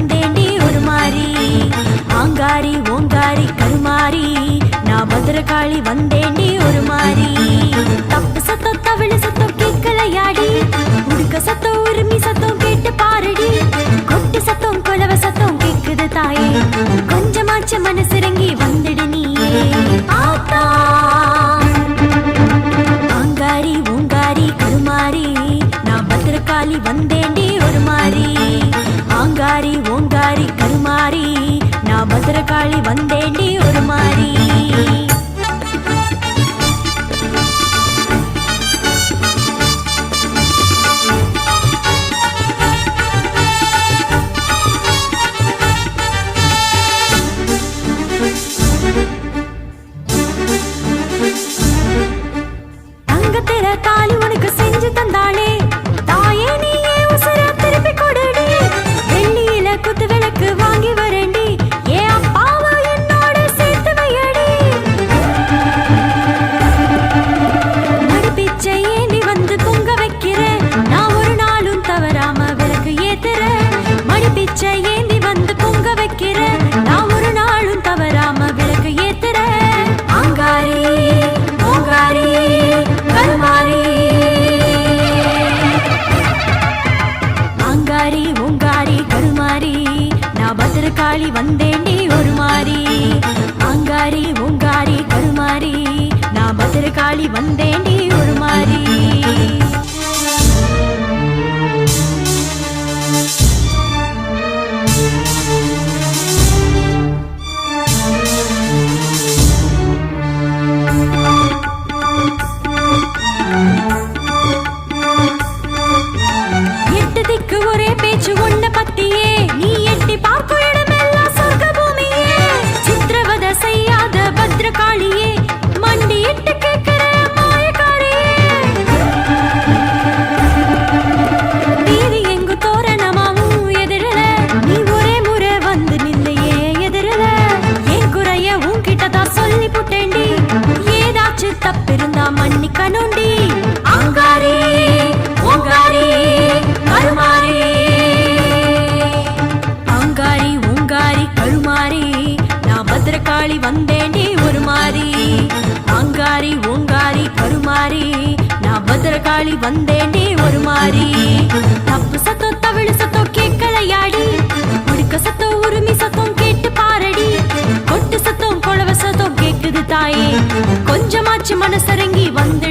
பத்திரகாளி வந்தேண்டி ஒரு மாறி ஆங்காரி ஓங்காரி கருமாறி. நான் பத்திரகாளி வந்தேண்டி ஒரு மாறி தப்பு சத்தம் தவிழ சத்தம் கேட்கலையாடி உடுக்க சத்தம் உரிமை சத்தம் கேட்டு பாருடி. கொட்டு சத்தம் கொலவ சத்தம் கேட்குது தாயே. கொஞ்சமாச்ச மனசிறங்கி வந்துடு நீயே. ஆத்தா. ஆங்காரி ஓங்காரி கருமாறி. நான் பத்திரகாளி வந்தேண்டி நான் பத்திரகாளி வந்தேண்டி ஒரு மாறி. பத்திரகாளி வந்தேண்டி ஒரு மாறி. அங்காரி உங்காரி கருமாரி நான் பத்திரகாளி வந்தேண்டி ஒரு மாறி. ஒரே பேச்சு ஏதாச்சும் தப்பிருந்தா மன்னிக்கணுண்டி அங்காரி ஓங்காரி கருமாரி அங்காரி ஓங்காரி கருமாரி நான் பத்திரகாளி வந்தேண்டி ஒரு மாறி அங்காரி ஓங்காரி கருமாரி நான் பத்திரகாளி வந்தேண்டி ஒரு மாறி மனசரங்கி வந்து